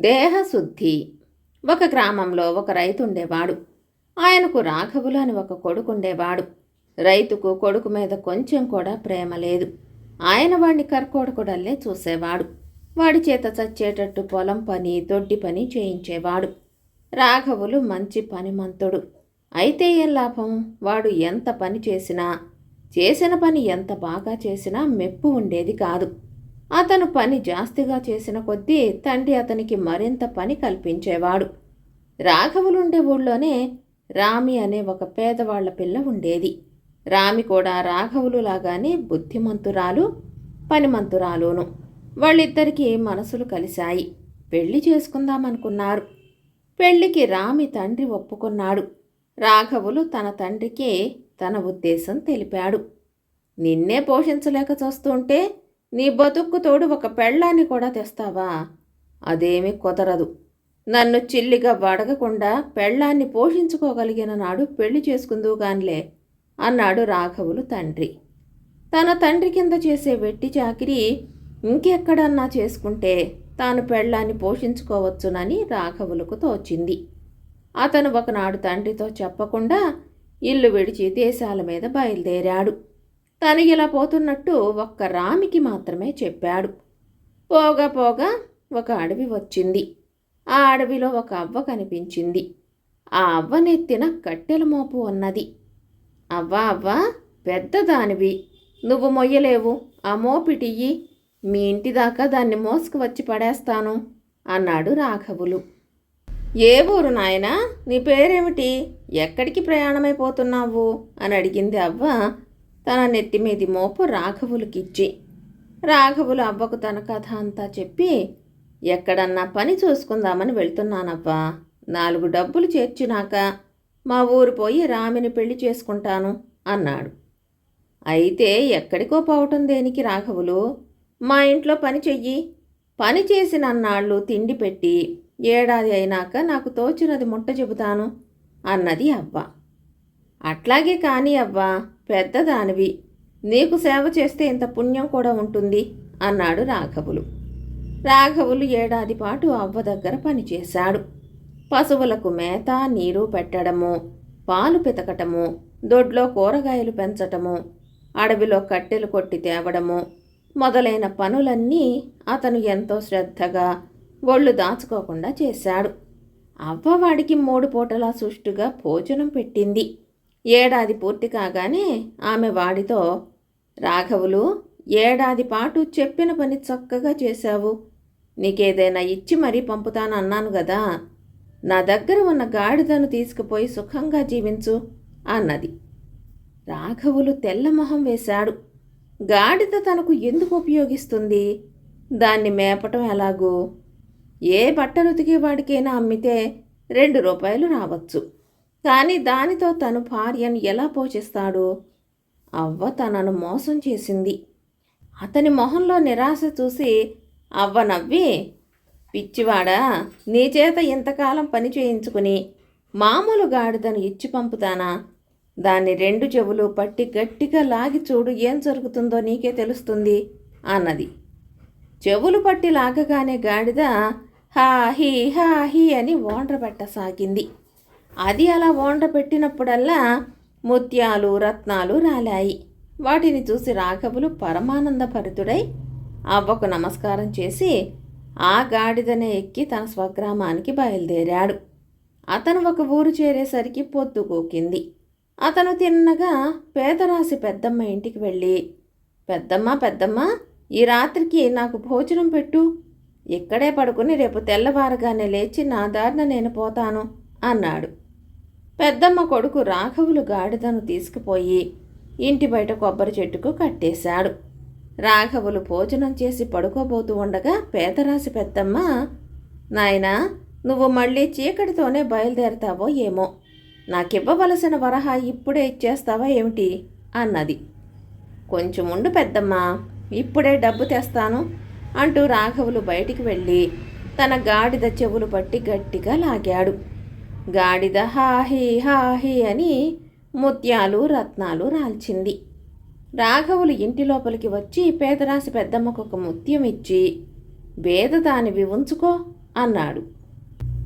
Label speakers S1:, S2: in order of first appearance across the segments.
S1: దేహశుద్ధి. ఒక గ్రామంలో ఒక రైతు ఉండేవాడు. ఆయనకు రాఘవులు అని ఒక కొడుకు ఉండేవాడు. రైతుకు కొడుకు మీద కొంచెం కూడా ప్రేమ లేదు. ఆయన వాడిని కర్కోడకుడల్లే చూసేవాడు. వాడి చేత చచ్చేటట్టు పొలం పని దొడ్డి పని చేయించేవాడు. రాఘవులు మంచి పనిమంతుడు. అయితే ఏం లాభం? వాడు ఎంత పని చేసినా చేసిన పని ఎంత బాగా చేసినా మెప్పు ఉండేది కాదు. అతను పని జాస్తిగా చేసిన కొద్దీ తండ్రి అతనికి మరింత పని కల్పించేవాడు. రాఘవులుండే ఊళ్ళోనే రామి అనే ఒక పేదవాళ్ళ పిల్ల ఉండేది. రామి కూడా రాఘవులు లాగానే బుద్ధిమంతురాలు పనిమంతురాలును. వాళ్ళిద్దరికీ మనసులు కలిశాయి. పెళ్ళి చేసుకుందామనుకున్నారు. పెళ్ళికి రామి తండ్రి ఒప్పుకున్నాడు. రాఘవులు తన తండ్రికి తన ఉద్దేశం తెలిపాడు. నిన్నే పోషించలేక చూస్తుంటే నీ బతుక్కు తోడు ఒక పెళ్ళాన్ని కూడా తెస్తావా? అదేమీ కుదరదు. నన్ను చిల్లిగా వడగకుండా పెళ్ళాన్ని పోషించుకోగలిగిన నాడు పెళ్ళి చేసుకుందువుగాన్లే అన్నాడు రాఘవులు తండ్రి. తన తండ్రి కింద చేసే వెట్టి చాకిరి ఇంకెక్కడన్నా చేసుకుంటే తాను పెళ్ళాన్ని పోషించుకోవచ్చునని రాఘవులకు తోచింది. అతను ఒకనాడు తండ్రితో చెప్పకుండా ఇల్లు విడిచి దేశాల మీద బయలుదేరాడు. తను ఇలా పోతున్నట్టు ఒక్క రామికి మాత్రమే చెప్పాడు. పోగా పోగా ఒక అడవి వచ్చింది. ఆ అడవిలో ఒక అవ్వ కనిపించింది. ఆ అవ్వ నెత్తిన కట్టెల మోపు ఉన్నది. అవ్వా అవ్వా పెద్దదానివి. నువ్వు మొయ్యలేవు. ఆ మోపిటియ్యి మీ ఇంటి దాకా దాన్ని మోసుకు వచ్చి పడేస్తాను అన్నాడు రాఘవులు. ఏ ఊరు నాయనా? నీ పేరేమిటి? ఎక్కడికి ప్రయాణమైపోతున్నావు? అని అడిగింది అవ్వ. తన నెత్తి మీది మోపు రాఘవులకిచ్చి. రాఘవులు అవ్వకు తన కథ అంతా చెప్పి ఎక్కడన్నా పని చూసుకుందామని వెళ్తున్నానబ్బా నాలుగు డబ్బులు చేర్చినాక మా ఊరు పోయి రామిని పెళ్ళి చేసుకుంటాను అన్నాడు. అయితే ఎక్కడికో పోవటం దేనికి రాఘవులు? మా ఇంట్లో పని చెయ్యి. పని చేసిన అన్నాళ్ళు తిండి పెట్టి ఏడాది అయినాక నాకు తోచినది ముట్ట చెబుతాను అన్నది అవ్వ. అట్లాగే కానీ అవ్వా. పెద్దదానివి. నీకు సేవ చేస్తే ఇంత పుణ్యం కూడా ఉంటుంది అన్నాడు రాఘవులు. రాఘవులు ఏడాది పాటు అవ్వ దగ్గర పనిచేశాడు పశువులకు మేత నీరు పెట్టడము పాలు పితకటము దొడ్లో కూరగాయలు పెంచటము అడవిలో కట్టెలు కొట్టి తేవడము మొదలైన పనులన్నీ అతను ఎంతో శ్రద్ధగా ఒళ్ళు దాచుకోకుండా చేశాడు. అవ్వవాడికి మూడు పూటలా సుష్టుగా భోజనం పెట్టింది. ఏడాది పూర్తి కాగానే ఆమె వాడితో రాఘవులు ఏడాది పాటు చెప్పిన పని చక్కగా చేశావు. నీకేదైనా ఇచ్చి మరీ పంపుతానన్నాను కదా నా దగ్గర ఉన్న గాడిదను తీసుకుపోయి సుఖంగా జీవించు అన్నది. రాఘవులు తెల్లమొహం వేశాడు. గాడిద తనకు ఎందుకు ఉపయోగిస్తుంది? దాన్ని మేపటం ఎలాగూ? ఏ బట్టలు ఉతికేవాడికైనా అమ్మితే రెండు రూపాయలు రావచ్చు. కానీ దానితో తను భార్యను ఎలా పోషిస్తాడు అవ్వ తనను మోసం చేసింది. అతని మొహంలో నిరాశ చూసి అవ్వ నవ్వి పిచ్చివాడా నీ చేత ఇంతకాలం పని చేయించుకుని మామూలు గాడిదను ఇచ్చి పంపుతానా? దాన్ని రెండు చెవులు పట్టి గట్టిగా లాగి చూడు ఏం జరుగుతుందో నీకే తెలుస్తుంది అన్నది. చెవులు పట్టి లాగగానే గాడిద హా హీ హా హీ అని ఓండ్ర పెట్టసాగింది అది అలా ఓండ పెట్టినప్పుడల్లా ముత్యాలు రత్నాలు రాలాయి. వాటిని చూసి రాఘవులు పరమానందభరితుడై అవ్వకు నమస్కారం చేసి ఆ గాడిదనే ఎక్కి తన స్వగ్రామానికి బయలుదేరాడు. అతను ఒక ఊరు చేరేసరికి పొద్దు కూకింది. అతను తిన్నగా పేదరాశి పెద్దమ్మ ఇంటికి వెళ్ళి పెద్దమ్మ పెద్దమ్మ ఈ రాత్రికి నాకు భోజనం పెట్టు. ఇక్కడే పడుకుని రేపు తెల్లవారగానే లేచి నా దారిన నేను పోతాను అన్నాడు. పెద్దమ్మ కొడుకు రాఘవులు గాడిదను తీసుకుపోయి ఇంటి బయట కొబ్బరి చెట్టుకు కట్టేశాడు. రాఘవులు భోజనం చేసి పడుకోబోతూ ఉండగా పేదరాశి పెద్దమ్మ నాయనా నువ్వు మళ్ళీ చీకటితోనే బయలుదేరతావో ఏమో. నాకివ్వవలసిన వరహ ఇప్పుడే ఇచ్చేస్తావా ఏమిటి? అన్నది. కొంచెం ఉండు పెద్దమ్మా ఇప్పుడే డబ్బు తెస్తాను అంటూ రాఘవులు బయటికి వెళ్ళి తన గాడిద చెవులు పట్టి గట్టిగా లాగాడు. గాడిద హాహి హాహి అని ముత్యాలు రత్నాలు రాల్చింది. రాఘవులు ఇంటి లోపలికి వచ్చి పేదరాశి పెద్దమ్మకు ఒక ముత్యం ఇచ్చి బేద దానివి ఉంచుకో అన్నాడు.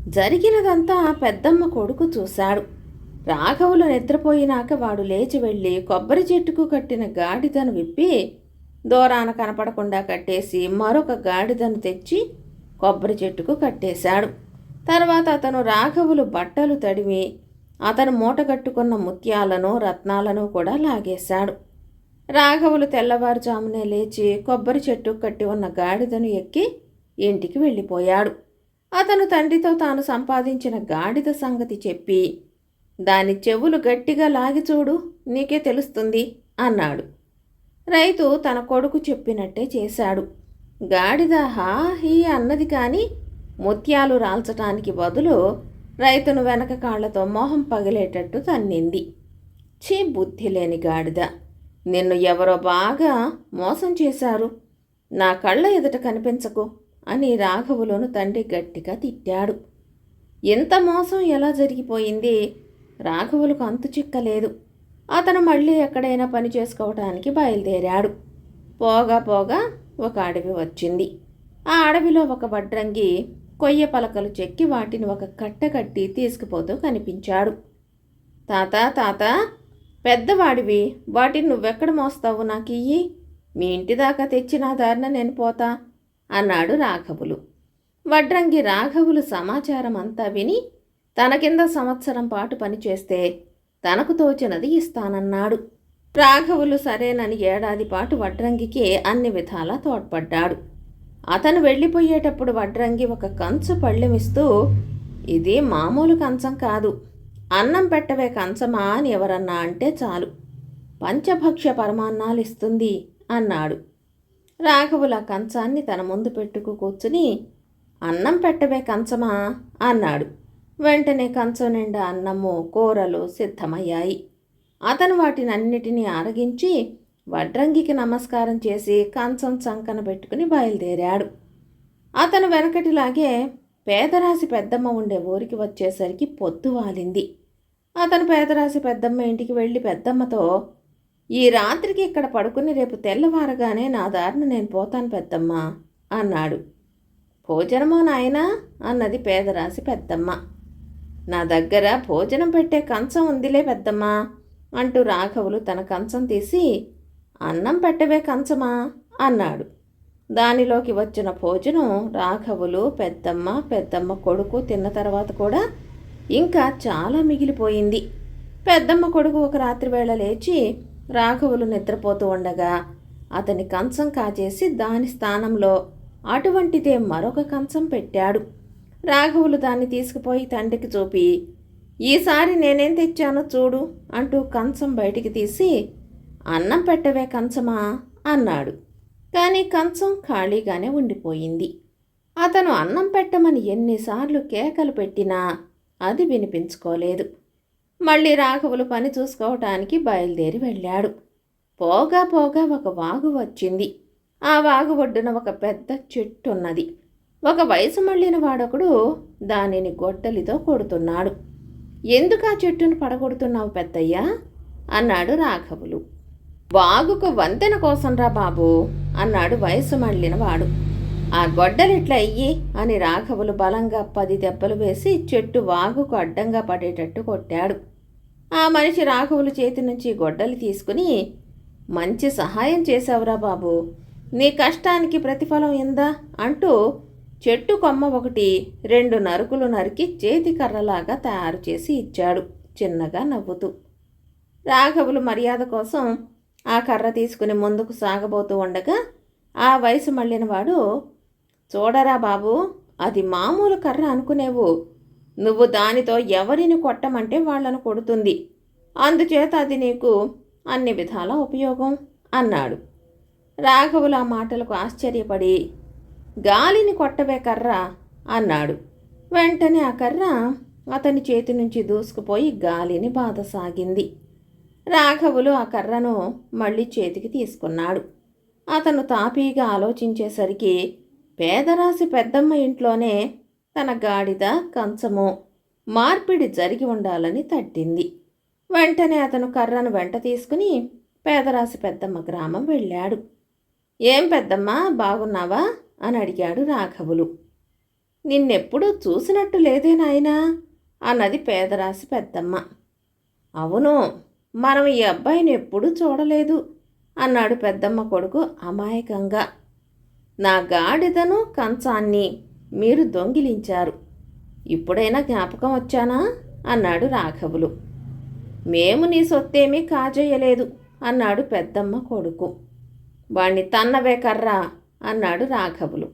S1: జరిగినదంతా పెద్దమ్మ కొడుకు చూశాడు. రాఘవులు నిద్రపోయినాక వాడు లేచి వెళ్ళి కొబ్బరి చెట్టుకు కట్టిన గాడిదను విప్పి దూరాన కనపడకుండా కట్టేసి మరొక గాడిదను తెచ్చి కొబ్బరి చెట్టుకు కట్టేశాడు. తర్వాత అతను రాఘవులు బట్టలు తడిమి అతను మూటగట్టుకున్న ముత్యాలను రత్నాలను కూడా లాగేశాడు. రాఘవులు తెల్లవారుజామునే లేచి కొబ్బరి చెట్టు కట్టి ఉన్న గాడిదను ఎక్కి ఇంటికి వెళ్ళిపోయాడు. అతను తండ్రితో తాను సంపాదించిన గాడిద సంగతి చెప్పి దాని చెవులు గట్టిగా లాగి చూడు నీకే తెలుస్తుంది అన్నాడు. రైతు తన కొడుకు చెప్పినట్టే చేశాడు. గాడిద హా హీ అన్నది కానీ ముత్యాలు రాల్చటానికి బదులు రైతును వెనక కాళ్ళతో మొహం పగిలేటట్టు తన్నింది. ఛీ బుద్ధి లేని గాడిద. నిన్ను ఎవరో బాగా మోసం చేశారు. నా కళ్ళ ఎదుట కనిపించకు అని రాఘవులను తండ్రి గట్టిగా తిట్టాడు. ఇంత మోసం ఎలా జరిగిపోయింది? రాఘవులకు అంతు చిక్కలేదు అతను మళ్ళీ ఎక్కడైనా పని చేసుకోవటానికి బయలుదేరాడు. పోగా పోగా ఒక అడవి వచ్చింది. ఆ అడవిలో ఒక వడ్రంగి కొయ్య పలకలు చెక్కి వాటిని ఒక కట్ట కట్టి తీసుకుపోతూ కనిపించాడు. తాత తాత పెద్దవాడివి వాటిని నువ్వెక్కడ మోస్తావు నాకు ఇయ్యి మీ ఇంటి దాకా తెచ్చిన దారిన నేను పోతా అన్నాడు రాఘవులు. వడ్రంగి రాఘవులు సమాచారం అంతా విని తన కింద సంవత్సరం పాటు పనిచేస్తే తనకు తోచినది ఇస్తానన్నాడు. రాఘవులు సరేనని ఏడాది పాటు వడ్రంగికి అన్ని విధాలా తోడ్పడ్డాడు. అతను వెళ్ళిపోయేటప్పుడు వడ్రంగి ఒక కంచు పళ్ళెమిస్తూ ఇది మామూలు కంచం కాదు. అన్నం పెట్టవే కంచమా అని ఎవరన్నా అంటే చాలు. పంచభక్ష్య పరమాన్నాలు ఇస్తుంది అన్నాడు. రాఘవుల కంచాన్ని తన ముందు పెట్టుకు కూర్చుని అన్నం పెట్టవే కంచమా? అన్నాడు. వెంటనే కంచం నిండా అన్నము కూరలు సిద్ధమయ్యాయి. అతను వాటినన్నిటినీ ఆరగించి వడ్రంగికి నమస్కారం చేసి కంచం చంకన పెట్టుకుని బయలుదేరాడు. అతను వెనకటిలాగే పేదరాశి పెద్దమ్మ ఉండే ఊరికి వచ్చేసరికి పొద్దు వాలింది. అతను పేదరాశి పెద్దమ్మ ఇంటికి వెళ్ళి పెద్దమ్మతో ఈ రాత్రికి ఇక్కడ పడుకుని రేపు తెల్లవారగానే నా దారిన నేను పోతాను పెద్దమ్మ అన్నాడు. భోజనమో నాయనా అన్నది పేదరాశి పెద్దమ్మ. నా దగ్గర భోజనం పెట్టే కంచం ఉందిలే పెద్దమ్మ అంటూ రాఘవులు తన కంచం తీసి అన్నం పెట్టవే కంచమా? అన్నాడు. దానిలోకి వచ్చిన భోజనం రాఘవులు పెద్దమ్మ పెద్దమ్మ కొడుకు తిన్న తర్వాత కూడా ఇంకా చాలా మిగిలిపోయింది. పెద్దమ్మ కొడుకు ఒక రాత్రి వేళ లేచి రాఘవులు నిద్రపోతూ ఉండగా అతని కంచం కాచేసి దాని స్థానంలో అటువంటిదే మరొక కంచం పెట్టాడు. రాఘవులు దాన్ని తీసుకుపోయి తండ్రికి చూపి ఈసారి నేనేం తెచ్చానో చూడు అంటూ కంచం బయటికి తీసి అన్నం పెట్టవే కంచమా? అన్నాడు. కానీ కంచం ఖాళీగానే ఉండిపోయింది. అతను అన్నం పెట్టమని ఎన్నిసార్లు కేకలు పెట్టినా అది వినిపించుకోలేదు. మళ్ళీ రాఘవులు పని చూసుకోవటానికి బయలుదేరి వెళ్ళాడు. పోగా పోగా ఒక వాగు వచ్చింది. ఆ వాగు ఒడ్డున ఒక పెద్ద చెట్టు ఉన్నది ఒక వయసు మళ్ళిన వాడొకడు దానిని గొడ్డలితో కొడుతున్నాడు. ఎందుకు ఆ చెట్టును పడగొడుతున్నావు పెద్దయ్యా? అన్నాడు రాఘవులు. వాగుకు వంతెన కోసంరా బాబు అన్నాడు వయసు మళ్ళిన వాడు. ఆ గొడ్డలిట్లా అయ్యి అని రాఘవులు బలంగా పది దెబ్బలు వేసి చెట్టు వాగుకు అడ్డంగా పడేటట్టు కొట్టాడు. ఆ మనిషి రాఘవులు చేతి నుంచి గొడ్డలు తీసుకుని మంచి సహాయం చేశావురా బాబు నీ కష్టానికి ప్రతిఫలం ఎందా అంటూ చెట్టు కొమ్మ ఒకటి రెండు నరుకులు నరికి చేతి కర్రలాగా తయారు చేసి ఇచ్చాడు చిన్నగా నవ్వుతూ. రాఘవులు మర్యాద కోసం ఆ కర్ర తీసుకుని ముందుకు సాగబోతూ ఉండగా ఆ వయసు మళ్ళిన వాడు చూడరా బాబు అది మామూలు కర్ర అనుకునేవు. నువ్వు దానితో ఎవరిని కొట్టమంటే వాళ్ళను కొడుతుంది. అందుచేత అది నీకు అన్ని విధాల ఉపయోగం అన్నాడు. రాఘవులు ఆ మాటలకు ఆశ్చర్యపడి గాలిని కొట్టవే కర్ర అన్నాడు. వెంటనే ఆ కర్ర అతని చేతి నుంచి దూసుకుపోయి గాలిని బాధసాగింది. రాఘవులు ఆ కర్రను మళ్ళీ చేతికి తీసుకున్నాడు. అతను తాపీగా ఆలోచించేసరికి పేదరాశి పెద్దమ్మ ఇంట్లోనే తన గాడిద కంచము మార్పిడి జరిగి ఉండాలని తట్టింది. వెంటనే అతను కర్రను వెంట తీసుకుని పేదరాశి పెద్దమ్మ గ్రామం వెళ్ళాడు. ఏం పెద్దమ్మ బాగున్నావా? అని అడిగాడు రాఘవులు. నిన్నెప్పుడూ చూసినట్టు లేదే నాయనా అన్నది పేదరాశి పెద్దమ్మ. అవును మనం ఈ అబ్బాయిని ఎప్పుడూ చూడలేదు అన్నాడు పెద్దమ్మ కొడుకు అమాయకంగా. నా గాడిదను కంచాన్ని మీరు దొంగిలించారు. ఇప్పుడైనా జ్ఞాపకం వచ్చానా? అన్నాడు రాఘవులు. మేము నీ సొత్తేమీ కాజేయలేదు అన్నాడు పెద్దమ్మ కొడుకు. వాణ్ణి తన్నవే కర్రా అన్నాడు రాఘవులు.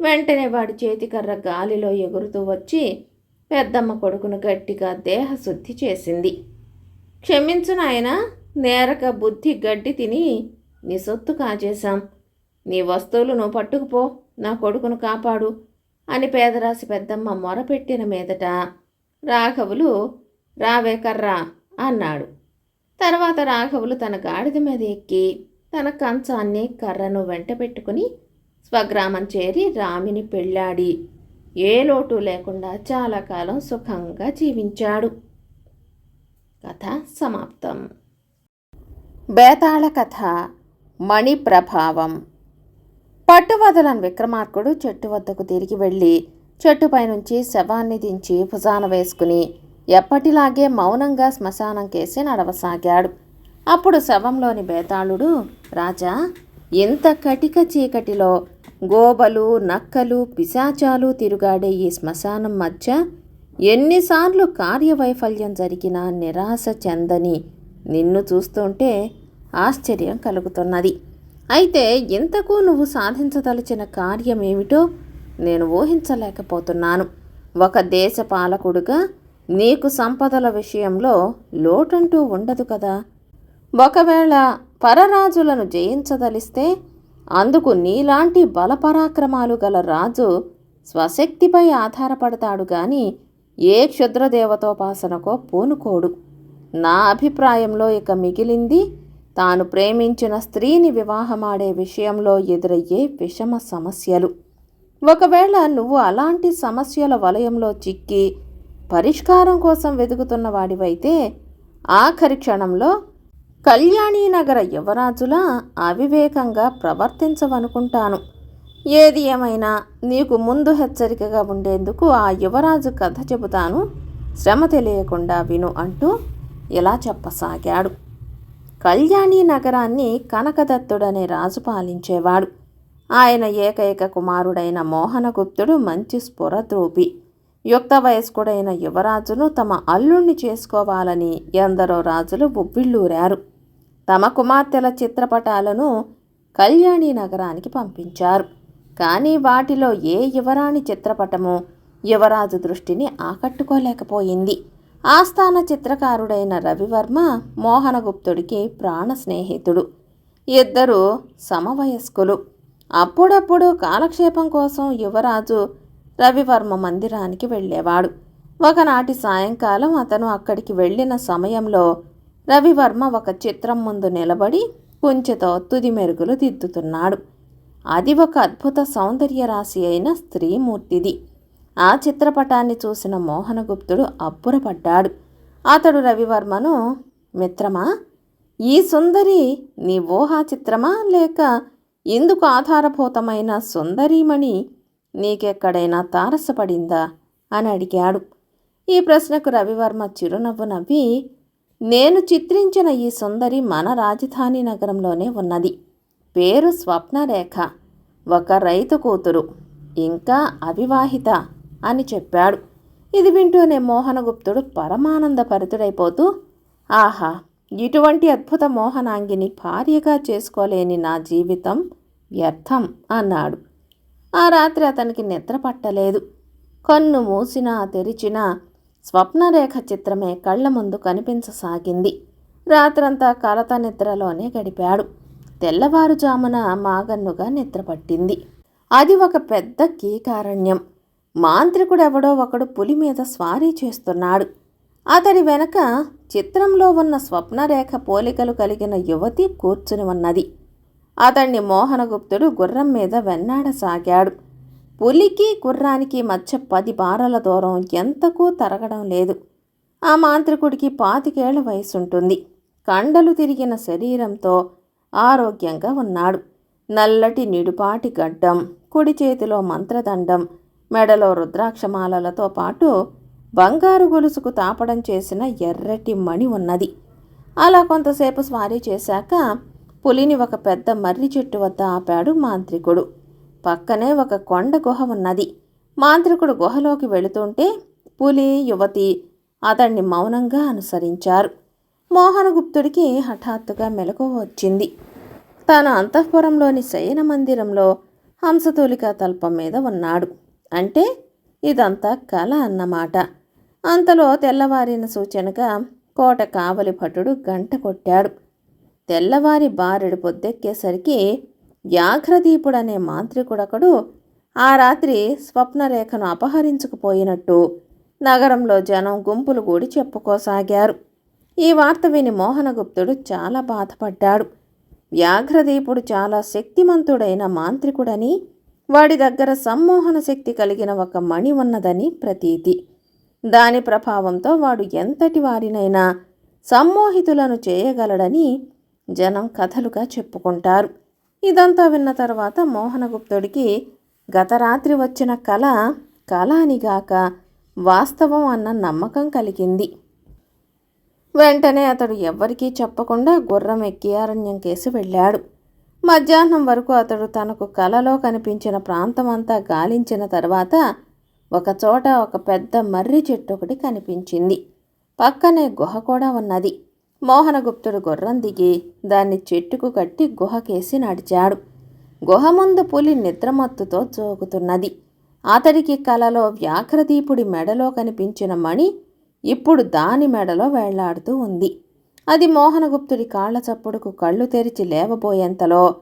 S1: వెంటనే వాడి చేతికర్ర గాలిలో ఎగురుతూ వచ్చి పెద్దమ్మ కొడుకును గట్టిగా దేహశుద్ధి చేసింది. క్షమించు నాయన నేరక బుద్ధి గడ్డి తిని నీ సొత్తు కాజేశాం. నీ వస్తువులను పట్టుకుపో నా కొడుకును కాపాడు అని పేదరాశి పెద్దమ్మ మొరపెట్టిన మీదట రాఘవులు రావే కర్రా అన్నాడు. తర్వాత రాఘవులు తన గాడిద మీద ఎక్కి తన కంచాన్ని కర్రను వెంట పెట్టుకుని స్వగ్రామం చేరి రామిని పెళ్ళాడి. ఏ లోటు లేకుండా చాలా కాలం సుఖంగా జీవించాడు. కథ సమాప్తం. బేతాళ కథ మణి ప్రభావం పట్టువదలని విక్రమార్కుడు చెట్టు వద్దకు తిరిగి వెళ్ళి చెట్టుపై నుంచి శవాన్ని దించి భుజాన వేసుకుని ఎప్పటిలాగే మౌనంగా శ్మశానం కేసి నడవసాగాడు. అప్పుడు శవంలోని బేతాళుడు రాజా ఇంత కటిక చీకటిలో గోబలు నక్కలు పిశాచాలు తిరుగాడే ఈ శ్మశానం మధ్య ఎన్నిసార్లు కార్యవైఫల్యం జరిగినా నిరాశ చెందని నిన్ను చూస్తుంటే ఆశ్చర్యం కలుగుతున్నది. అయితే ఇంతకు నువ్వు సాధించదలిచిన కార్యం ఏమిటో నేను ఊహించలేకపోతున్నాను. ఒక దేశ పాలకుడుగా నీకు సంపదల విషయంలో లోటంటూ ఉండదు కదా. ఒకవేళ పరరాజులను జయించదలిస్తే అందుకు నీలాంటి బలపరాక్రమాలు గల రాజు స్వశక్తిపై ఆధారపడతాడు కానీ ఏ క్షుద్రదేవతోపాసనకో పూనుకోడు. నా అభిప్రాయంలో ఇక మిగిలింది తాను ప్రేమించిన స్త్రీని వివాహమాడే విషయంలో ఎదురయ్యే విషమ సమస్యలు. ఒకవేళ నువ్వు అలాంటి సమస్యల వలయంలో చిక్కి పరిష్కారం కోసం వెతుకుతున్న వాడివైతే ఆఖరి క్షణంలో కళ్యాణీనగర యువరాజులా అవివేకంగా ప్రవర్తించవనుకుంటాను. ఏది ఏమైనా నీకు ముందు హెచ్చరికగా ఉండేందుకు ఆ యువరాజు కథ చెబుతాను. శ్రమ తెలియకుండా విను అంటూ ఇలా చెప్పసాగాడు. కళ్యాణీ నగరాన్ని కనకదత్తుడనే రాజు పాలించేవాడు. ఆయన ఏకైక కుమారుడైన మోహనగుప్తుడు మంచి స్ఫురద్రూపి. యుక్త వయస్కుడైన యువరాజును తమ అల్లుణ్ణి చేసుకోవాలని ఎందరో రాజులు ఉవ్విళ్ళూరారు. తమ కుమార్తెల చిత్రపటాలను కళ్యాణి నగరానికి పంపించారు. కానీ వాటిలో ఏ యువరాణి చిత్రపటము యువరాజు దృష్టిని ఆకట్టుకోలేకపోయింది. ఆస్థాన చిత్రకారుడైన రవివర్మ మోహనగుప్తుడికి ప్రాణ స్నేహితుడు. ఇద్దరు సమవయస్కులు. అప్పుడప్పుడు కాలక్షేపం కోసం యువరాజు రవివర్మ మందిరానికి వెళ్ళేవాడు. ఒకనాటి సాయంకాలం అతను అక్కడికి వెళ్ళిన సమయంలో రవివర్మ ఒక చిత్రం ముందు నిలబడి కుంచెతో తుది మెరుగులు దిద్దుతున్నాడు. అది ఒక అద్భుత సౌందర్య రాశి అయిన స్త్రీమూర్తిది. ఆ చిత్రపటాన్ని చూసిన మోహనగుప్తుడు అబ్బురపడ్డాడు. అతడు రవివర్మను మిత్రమా ఈ సుందరి నీ ఊహా చిత్రమా? లేక ఇందుకు ఆధారభూతమైన సుందరీమణి నీకెక్కడైనా తారసపడిందా అని అడిగాడు. ఈ ప్రశ్నకు రవివర్మ చిరునవ్వు నవ్వి నేను చిత్రించిన ఈ సుందరి మన రాజధాని నగరంలోనే ఉన్నది. పేరు స్వప్నరేఖ. ఒక రైతు కూతురు. ఇంకా అవివాహిత అని చెప్పాడు. ఇది వింటూనే మోహనగుప్తుడు పరమానందభరితుడైపోతూ ఆహా ఇటువంటి అద్భుత మోహనాంగిని భార్యగా చేసుకోలేని నా జీవితం వ్యర్థం అన్నాడు. ఆ రాత్రి అతనికి నిద్ర పట్టలేదు. కన్ను మూసినా తెరిచినా స్వప్నరేఖ చిత్రమే కళ్ళ ముందు కనిపించసాగింది. రాత్రంతా కలత నిద్రలోనే గడిపాడు. తెల్లవారుజామున మాగన్నుగా నిద్రపట్టింది. అది ఒక పెద్ద కీకారణ్యం. మాంత్రికుడెవడో ఒకడు పులి మీద స్వారీ చేస్తున్నాడు. అతడి వెనక చిత్రంలో ఉన్న స్వప్నరేఖ పోలికలు కలిగిన యువతి కూర్చుని ఉన్నది. అతన్ని మోహనగుప్తుడు గుర్రం మీద వెన్నాడసాగాడు. పులికి గుర్రానికి మధ్య పది బారల దూరం ఎంతకు తరగడం లేదు. ఆ మాంత్రికుడికి పాతికేళ్ళ వయసుంటుంది. కండలు తిరిగిన శరీరంతో ఆరోగ్యంగా ఉన్నాడు. నల్లటి నిడుపాటి గడ్డం కుడి చేతిలో మంత్రదండం మెడలో రుద్రాక్షమాలలతో పాటు బంగారు గొలుసుకు తాపడం చేసిన ఎర్రటి మణి ఉన్నది. అలా కొంతసేపు స్వారీ చేశాక పులిని ఒక పెద్ద మర్రి చెట్టు వద్ద ఆపాడు మాంత్రికుడు. పక్కనే ఒక కొండ గుహ ఉన్నది. మాంత్రికుడు గుహలోకి వెళుతుంటే పులి యువతి అతన్ని మౌనంగా అనుసరించారు. మోహనగుప్తుడికి హఠాత్తుగా మెలకువ వచ్చింది. తన అంతఃపురంలోని శయన మందిరంలో హంసతూలిక తల్పం మీద ఉన్నాడు. అంటే ఇదంతా కళ అన్నమాట. అంతలో తెల్లవారిన సూచనగా కోట కావలి భటుడు గంట కొట్టాడు. తెల్లవారి బారెడు పొద్దెక్కేసరికి వ్యాఘ్రదీపుడనే మాంత్రికుడొకడు ఆ రాత్రి స్వప్నరేఖను అపహరించుకుపోయినట్టు నగరంలో జనం గుంపులు కూడి చెప్పుకోసాగారు. ఈ వార్త విని మోహనగుప్తుడు చాలా బాధపడ్డాడు. వ్యాఘ్రదీపుడు చాలా శక్తిమంతుడైన మాంత్రికుడని వాడి దగ్గర సమ్మోహన శక్తి కలిగిన ఒక మణి ఉన్నదని ప్రతీతి. దాని ప్రభావంతో వాడు ఎంతటి వారినైనా సమ్మోహితులను చేయగలడని జనం కథలుగా చెప్పుకుంటారు. ఇదంతా విన్న తర్వాత మోహనగుప్తుడికి గత రాత్రి వచ్చిన కళ కళ అనిగాక వాస్తవం అన్న నమ్మకం కలిగింది. వెంటనే అతడు ఎవ్వరికీ చెప్పకుండా గుర్రం ఎక్కి అరణ్యం కేసి వెళ్ళాడు. మధ్యాహ్నం వరకు అతడు తనకు కలలో కనిపించిన ప్రాంతమంతా గాలించిన తర్వాత ఒకచోట ఒక పెద్ద మర్రి చెట్టు ఒకటి కనిపించింది. పక్కనే గుహ కూడా ఉన్నది. మోహనగుప్తుడు గుర్రం దిగి దాన్ని చెట్టుకు కట్టి గుహకేసి నడిచాడు. గుహ ముందు పులి నిద్రమత్తుతో జోగుతున్నది. అతడికి కలలో వ్యాఘ్రదీపుడి మెడలో కనిపించిన మణి ఇప్పుడు దాని మెడలో వేళ్ళాడుతూ ఉంది. అది మోహనగుప్తుడి కాళ్ళ చప్పుడుకు కళ్ళు తెరిచి లేవబోయేంతలో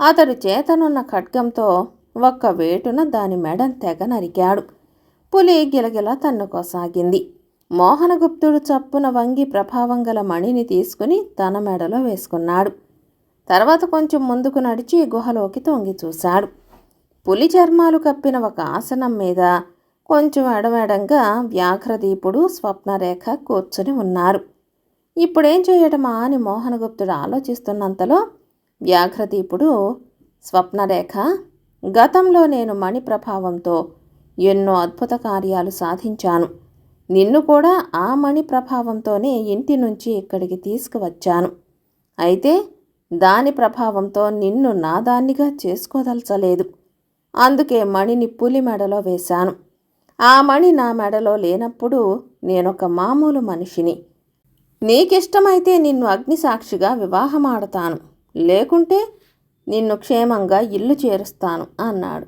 S1: అతడు చేతనున్న ఖడ్గంతో ఒక్క వేటున దాని మెడను తెగ నరికాడు. పులి గిలగిల తన్నుకోసాగింది మోహనగుప్తుడు చప్పున వంగి ప్రభావం గల మణిని తీసుకుని తన మెడలో వేసుకున్నాడు. తర్వాత కొంచెం ముందుకు నడిచి గుహలోకి తొంగి చూశాడు. పులి చర్మాలు కప్పిన ఒక ఆసనం మీద కొంచెం అడవడంగా వ్యాఘ్రదీపుడు స్వప్నరేఖ కూర్చొని ఉన్నారు. ఇప్పుడేం చేయటమా అని మోహనగుప్తుడు ఆలోచిస్తున్నంతలో వ్యాఘ్రదీపుడు స్వప్నరేఖ గతంలో నేను మణి ప్రభావంతో ఎన్నో అద్భుత కార్యాలు సాధించాను. నిన్ను కూడా ఆ మణి ప్రభావంతోనే ఇంటి నుంచి ఇక్కడికి తీసుకువచ్చాను. అయితే దాని ప్రభావంతో నిన్ను నాదాన్నిగా చేసుకోదలచలేదు. అందుకే మణిని పులి మెడలో వేశాను. ఆ మణి నా మెడలో లేనప్పుడు నేనొక మామూలు మనిషిని. నీకిష్టమైతే నిన్ను అగ్నిసాక్షిగా వివాహమాడతాను. లేకుంటే నిన్ను క్షేమంగా ఇల్లు చేరుస్తాను అన్నాడు.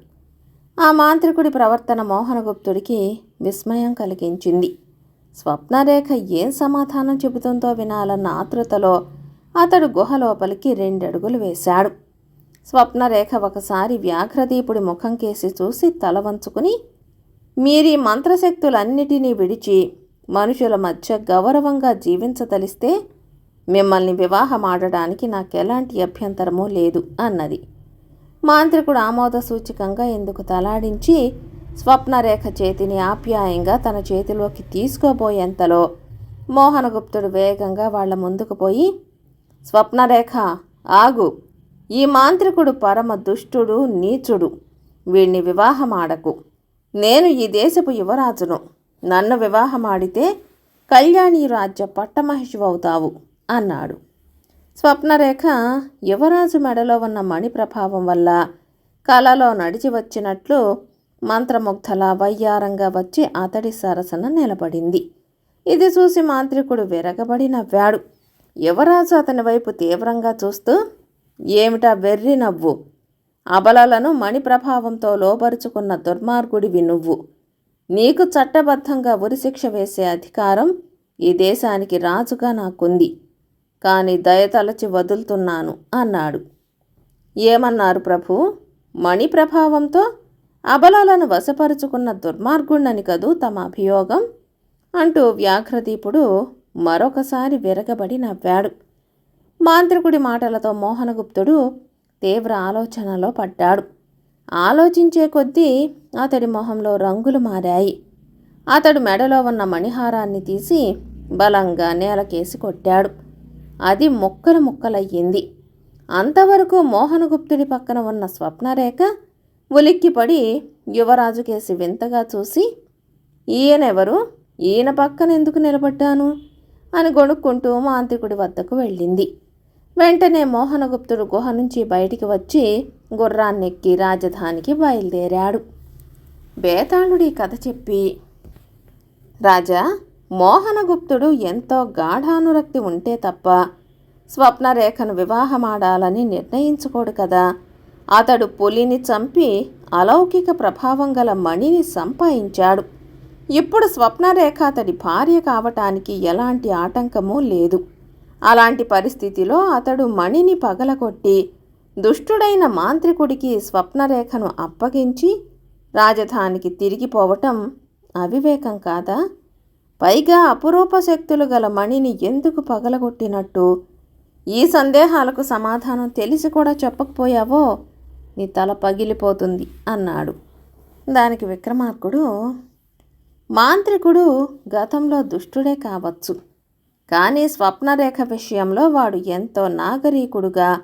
S1: ఆ మాంత్రికుడి ప్రవర్తన మోహనగుప్తుడికి విస్మయం కలిగించింది. స్వప్నరేఖ ఏం సమాధానం చెబుతుందో వినాలన్న ఆతృతలో అతడు గుహ లోపలికి రెండడుగులు వేశాడు. స్వప్నరేఖ ఒకసారి వ్యాఘ్రదీపుడి ముఖం కేసి చూసి తల వంచుకుని మీరీ మంత్రశక్తులన్నిటినీ విడిచి మనుషుల మధ్య గౌరవంగా జీవించదలిస్తే మిమ్మల్ని వివాహమాడడానికి నాకెలాంటి అభ్యంతరమూ లేదు అన్నది. మాంత్రికుడు ఆమోద సూచకంగా ఎందుకు తలాడించి స్వప్నరేఖ చేతిని ఆప్యాయంగా తన చేతిలోకి తీసుకోబోయేంతలో మోహనగుప్తుడు వేగంగా వాళ్ళ ముందుకు పోయి స్వప్నరేఖ ఆగు. ఈ మాంత్రికుడు పరమ దుష్టుడు నీచుడు. వీణ్ణి వివాహమాడకు. నేను ఈ దేశపు యువరాజును. నన్ను వివాహమాడితే కళ్యాణి రాజ్య పట్టమహిషివవుతావు అన్నాడు. స్వప్నరేఖ యువరాజు మెడలో ఉన్న మణి ప్రభావం వల్ల కలలో నడిచి వచ్చినట్లు మంత్రముగ్ధల వయ్యారంగా వచ్చి అతడి సరసన నిలబడింది. ఇది చూసి మాంత్రికుడు విరగబడి నవ్వాడు. యువరాజు అతని వైపు తీవ్రంగా చూస్తూ ఏమిటా వెర్రి నవ్వు? అబలలను మణి ప్రభావంతో లోబరుచుకున్న దుర్మార్గుడివి నువ్వు. నీకు చట్టబద్ధంగా ఉరిశిక్ష వేసే అధికారం ఈ దేశానికి రాజుగా నాకుంది. కానీ దయతలచి వదులుతున్నాను అన్నాడు. ఏమన్నారు ప్రభు? మణి ప్రభావంతో అబలాలను వశపరుచుకున్న దుర్మార్గుణ్ణని కదూ తమ అభియోగం? అంటూ వ్యాఘ్రదీపుడు మరొకసారి విరగబడి నవ్వాడు. మాంత్రికుడి మాటలతో మోహనగుప్తుడు తీవ్ర ఆలోచనలో పడ్డాడు. ఆలోచించే కొద్దీ అతడి మొహంలో రంగులు మారాయి. అతడు మెడలో ఉన్న మణిహారాన్ని తీసి బలంగా నేలకేసి కొట్టాడు. అది ముక్కలు ముక్కలయ్యింది. అంతవరకు మోహనగుప్తుడి పక్కన ఉన్న స్వప్నరేఖ ఉలిక్కిపడి యువరాజు కేసి వింతగా చూసి ఈయనెవరు? ఈయన పక్కన ఎందుకు నిలబడ్డాను? అని గొణుక్కుంటూ మాంత్రికుడి వద్దకు వెళ్ళింది. వెంటనే మోహనగుప్తుడు గుహ నుంచి బయటికి వచ్చి గుర్రాన్నెక్కి రాజధానికి బయలుదేరాడు. బేతాళుడి కథ చెప్పి రాజా మోహనగుప్తుడు ఎంతో గాఢానురక్తి ఉంటే తప్ప స్వప్నరేఖను వివాహమాడాలని నిర్ణయించుకోడు కదా. అతడు పులిని చంపి అలౌకిక ప్రభావం గల మణిని సంపాదించాడు. ఇప్పుడు స్వప్నరేఖ అతడి భార్య కావటానికి ఎలాంటి ఆటంకమూ లేదు. అలాంటి పరిస్థితిలో అతడు మణిని పగలగొట్టి దుష్టుడైన మాంత్రికుడికి స్వప్నరేఖను అప్పగించి రాజధానికి తిరిగిపోవటం అవివేకం కాదా? పైగా అపురూప శక్తులు గల మణిని ఎందుకు పగలగొట్టినట్టు? ఈ సందేహాలకు సమాధానం తెలిసి కూడా చెప్పకపోయావో? నీ తల పగిలిపోతుంది అన్నాడు. దానికి విక్రమార్కుడు మాంత్రికుడు గతంలో దుష్టుడే కావచ్చు. కానీ స్వప్నరేఖ విషయంలో వాడు ఎంతో నాగరీకుడుగా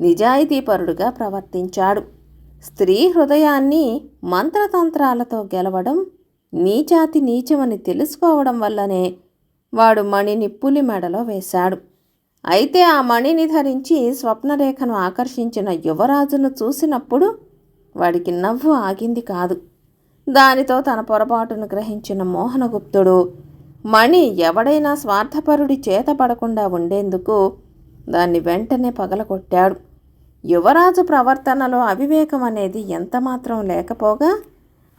S1: నిజాయితీపరుడుగా ప్రవర్తించాడు. స్త్రీ హృదయాన్ని మంత్రతంత్రాలతో గెలవడం నీచాతి నీచమని తెలుసుకోవడం వల్లనే వాడు మణిని పులి మెడలో వేశాడు. అయితే ఆ మణిని ధరించి స్వప్నరేఖను ఆకర్షించిన యువరాజును చూసినప్పుడు వాడికి నవ్వు ఆగింది కాదు. దానితో తన పొరపాటును గ్రహించిన మోహనగుప్తుడు మణి ఎవడైనా స్వార్థపరుడి చేత పడకుండా ఉండేందుకు దాన్ని వెంటనే పగలగొట్టాడు. యువరాజు ప్రవర్తనలో అవివేకం అనేది ఎంతమాత్రం లేకపోగా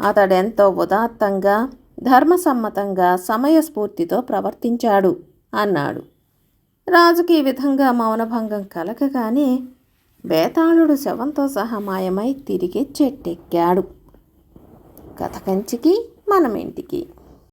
S1: అతడెంతో ఉదాత్తంగా ధర్మసమ్మతంగా సమయస్ఫూర్తితో ప్రవర్తించాడు అన్నాడు. రాజుకి ఈ విధంగా మౌనభంగం కలగగానే బేతాళుడు శవంతో సహా మాయమై తిరిగి చెట్టెక్కాడు. కథ కంచికి మనమింటికి?